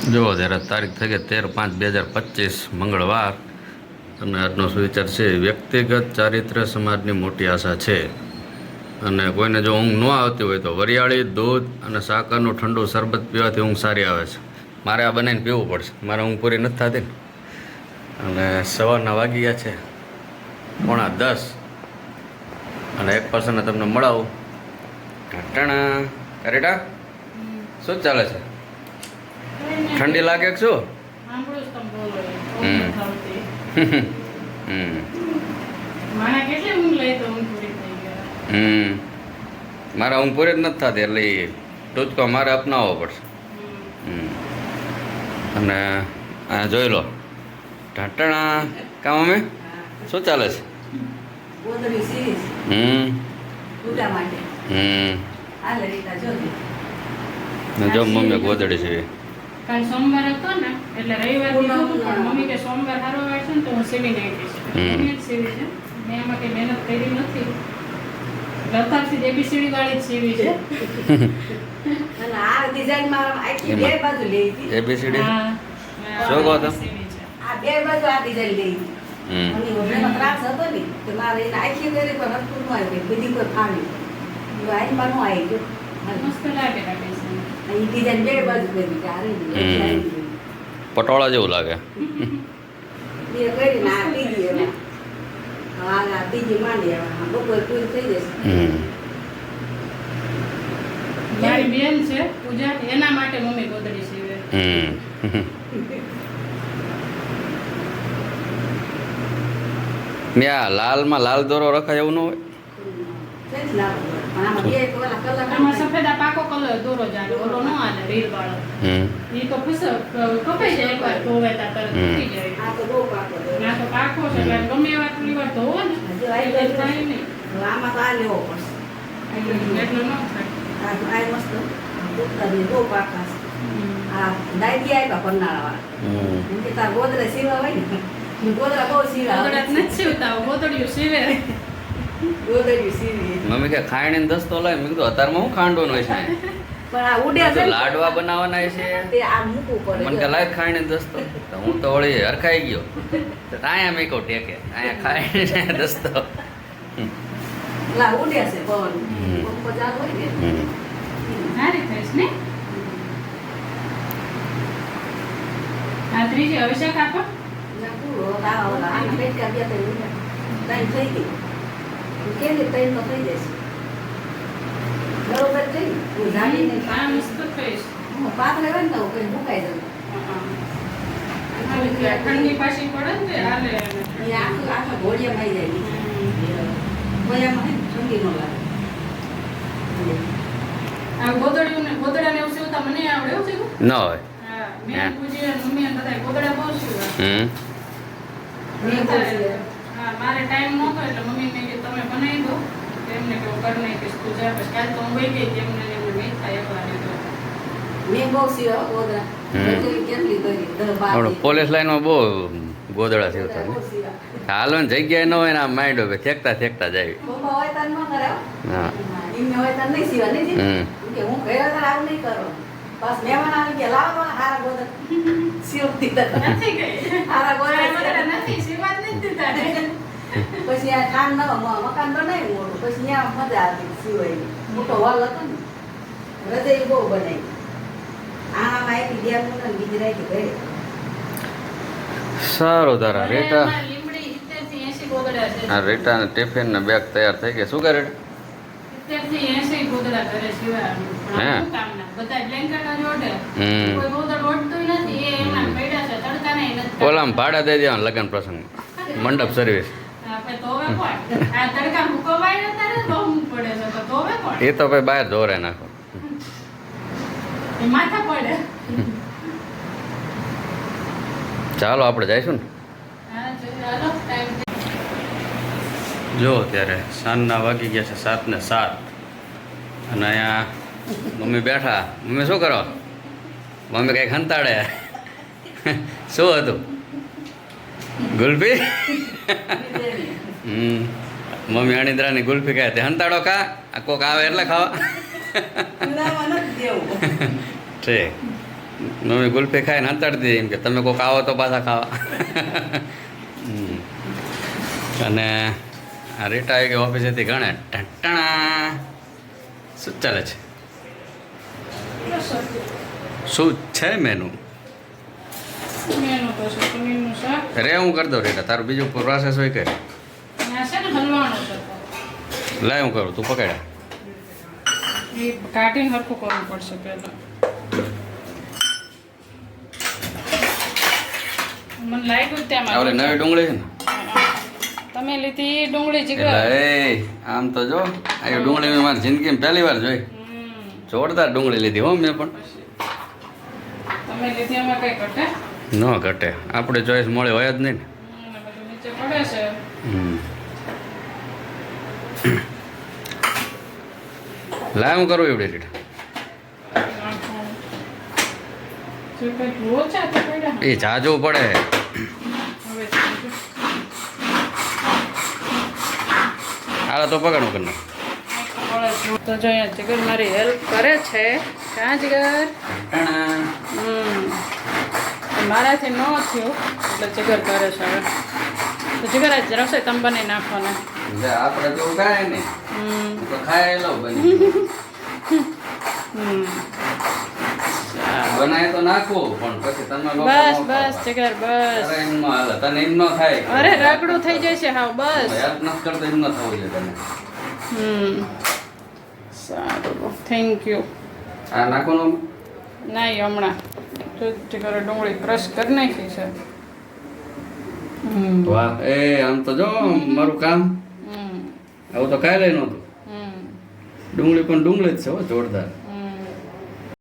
જુઓ જ્યારે તારીખ થઈ ગઈ તેર પાંચ બે હજાર પચીસ મંગળવાર અને આજનો સુવિચાર છે વ્યક્તિગત ચારિત્ર્ય સમાજની મોટી આશા છે. અને કોઈને જો ઊંઘ ન આવતી હોય તો વરિયાળી દૂધ અને સાકરનું ઠંડુ શરબત પીવાથી ઊંઘ સારી આવે છે. મારે આ બનાવીને પીવું પડશે. મારે ઊંઘ પૂરી નથી થતી ને. અને સવારના વાગી ગયા છે. પોણા દસ. અને એક પર્સનને તમને મળાવું. ટાણા. અરેટા શું ચાલે છે? ઠંડી લાગે કે શું? મારે ઊંઘ લઈ તો ઊંઘ પૂરી થઈ ગઈ. હમ. મારે ઊંઘ પૂરી જ નથી થતી એટલે ટૂચકો મારે અપનાવવો પડશે. અને આ જોઈ લો. ઢાંટણા કામ અમે? શું ચાલે છે? હમ. હમ. જો મમ્મી ગોદડી છે કાલ સોમવાર હતો ને એટલે રવિવાર કીધું હતું, પણ મમ્મી કે સોમવાર સારો વાર છે ને તો હું સીવી નાખીશ. જ સીવી છે. મેં એમાં કઈ મહેનત કરી નથી. એબીસીડી વાળી જ સીવી છે. અને આ ડિઝાઇન મારા આખી બે બાજુ લઈ હતી. એબીસીડી? હા, શું કહો તમે? સીવી છે. આ બે બાજુ આ ડિઝાઇન લઈ હતી. અને ત્રાસ હતો ને તો મારે એને આખી કરી પણ ન આવ્યું બધી કોઈ ફાવી આઈમાં નો આવી ગયો. મસ્ત લાગે લાગે છે પટોળા જેવું લાગે. મારી બેન છે પૂજા એના માટે મમ્મી ગોદડી મ્યા લાલમાં લાલ દોરો રખાય એવું ન હોય? આમાં સફેદ આ પાકો કલર દોરો જાય ઓલો નો આલે રીલ વાળો. ઈ તો ખુશ કપાઈ જાય એકવાર ધોવે તરત તૂટી જાય. આ તો બહુ પાકો ના તો પાકો છે એટલે ગમે એવા થોડી વાર ધોવો ને હજુ આઈ એટલે થાય નહીં. આમાં તો આ લેવો પડશે. એટલું ન થાય. આ આ મસ્ત ઉત્તરની બહુ પાકા આ દાયદી આવ્યા એમ કે તાર ગોદરે સીવા હોય ને ગોદરા બહુ સીવા નથી સીવતા ગોદડિયું સીવી મમ્મી કે ખાયણી દસ્તો લાય. મેં કીધું અત્યારમાં હું ખાંડવાનું છે? પણ આ ઉડે છે. લાડવા બનાવવાના છે. તે આ મૂકવું મને કે લાય ખાયણી દસ્તો. તો હું તો વળી હરખાઈ ગયો. તો અહીંયા મેં કહું ટેકે અહીંયા ખાયણી દસ્તો. લા ઉડે છે પવન. હમ. પંખો હોય ને. હમ. સારી થઈશ ને? આ ત્રીજી અભિષેક આપો. ના પૂરો આ ઓલા આના પેટકા બે ત્રણ ઉડ્યા. થઈ ગઈ હું કે ને ત્રણ તો થઈ જશે. બરોબર ને? હું જાણીને આ મસ્ત થઈશ હું પાતળે હોય ને તો કઈ મુકાઈ જાઉં. ઠંડી પાછી પડે ને હાલે એ આખું આખા ઘોડિયામાં આવી જાય. ઘોડિયામાં ઠંડી ન લાગે. આ ગોદડિયું ને ગોદડા ને એવું સીવતા મને આવડે એવું સીવું? ન હોય. મેં અને મમ્મી અને ગોદડા બહુ સીવે. હમ. મારે ટાઈમ નહોતો એટલે મમ્મી મેં તમે દો તો એમને કે કરી નાખીશ પૂજા પછી કાલ તો હું ગઈ કે એમને ને એમને નહીં થાય એકવાર લીધો મેં બહુ સીવા ગોદડા. કેટલી કરી? પોલીસ લાઈનમાં બહુ ગોદડા સીવતા બહુ ને સીવા. હાલવાની જગ્યાએ ન હોય ને આમ માંડ્યો કે થેકતા થેકતા જાય. ન હો. હા. એમને હોય તાર નહીં સીવા નહીં સીવા. હમ. એમ કે હું ઘરે તાર આવું નહીં કરો. બસ મહેમાન આવે કે લાવો હારા ગોદર સીવતી તાર. નથી ગઈ. હારા ગોદર નથી સીવા નથી દીધા. પછી આ ખાન નવા મકાન બનાવ્યું મોટું પછી ત્યાં મજા આવી સિવાય મોટો હોલ હતો ને રજાઈ બહુ બનાવી આમાં આપી મુને બીજી રાખી ઘરે સારું તારા મને રેટા હા લીમડી 70 થી 80 ગોદડા છે આ રેટા ને ટિફિન ને બેગ તૈયાર થઈ ગયા શું કરે 70 થી 80 ગોદડા ઘરે સીવવાનું. પણ હે? આ શું કામના? બધાય blanket જ ઓઢે. હમ કોઈ ગોદડ ઓઢતુંય નથી. એ એમના પડ્યા છે. તડકાનાય નથી. ઓલામાં ભાડા દઈ દેવાનું લગ્ન પ્રસંગ મંડપ સર્વિસ એ તો ભાઈ બહાર ધોરે નાખો. ચાલો આપણે જઈશું ને? જો ત્યારે સાંજના વાગી ગયા છે સાત ને સાત. અને અહીંયા મમ્મી બેઠા. મમ્મી શું કરો? મમ્મી કંઈક હંતાડે. શું હતું? ગુલ્ફી? હમ. મમ્મી અણિદ્રાની ગુલ્ફી કહે તે હંતાડો કા આ કોક આવે એટલે ખાવા. ઠીક. મમ્મી ગુલ્ફી ખાઈને હંતાડી દીધી એમ કે તમે કોઈક આવો તો પાછા ખાવા. અને આ રીટા આવી ગઈ ઓફિસેથી ગણે. ટણા શું ચાલે છે? શું છે મેનુ મેનું રે હું કરી દઉં રેટા તારું બીજું પ્રોસેસ હોય કે? લાય હું કરું. તું પકડ્યા કાઢીને હરખું કરવું પડશે પહેલાં. મને લાગ્યું ત્યાં આપણે નવી ડુંગળી છે ને? તમે લીધી ડુંગળી જીગર. એ આમ તો જો આ ડુંગળી મેં મારી જિંદગીમાં પહેલી વાર જોઈ. જોરદાર ડુંગળી લીધી હો મેં પણ. તમે લીધી એમાં કઈ ઘટે? ન ઘટે. આપણે ચોઈસ મળે હોય જ નહીં ને. હમ, ને બધું નીચે પડે છે હમ. લાય હું કરું એવડી પડ્યા એ જાજવું પડે. હવે તો પકડું કરી. તો જો અહીંયા જીગર મારી હેલ્પ કરે છે. ક્યાં જીગર હમ. મારાથી ન થયું એટલે જીગર કરે છે હવે. તો જીગર આજ રસોઈ તમે બનાવી નાખો ને આપણે તો ખાય હમ. તો ખાય હમ. બનાય તો નાખો પણ પછી તમે બસ બસ ખાઓ. બસ. અરે એમ ન તને એમ ન થાય અરે રગડું થઈ જશે હા બસ. યાદ ન કરતો એમ ન થવું જોઈએ તને. હમ. સારું થેન્ક યુ આ નાખવાનું નહીં હમણાં. જીગર ડુંગળી ક્રશ કરી નાખી છે. હમ. વાહ. એ આમ તો જો મારું કામ. હમ. આવું તો કાંઈ લઈ નહોતું ડુંગળી પણ ડુંગળી જ છે હો જોરદાર.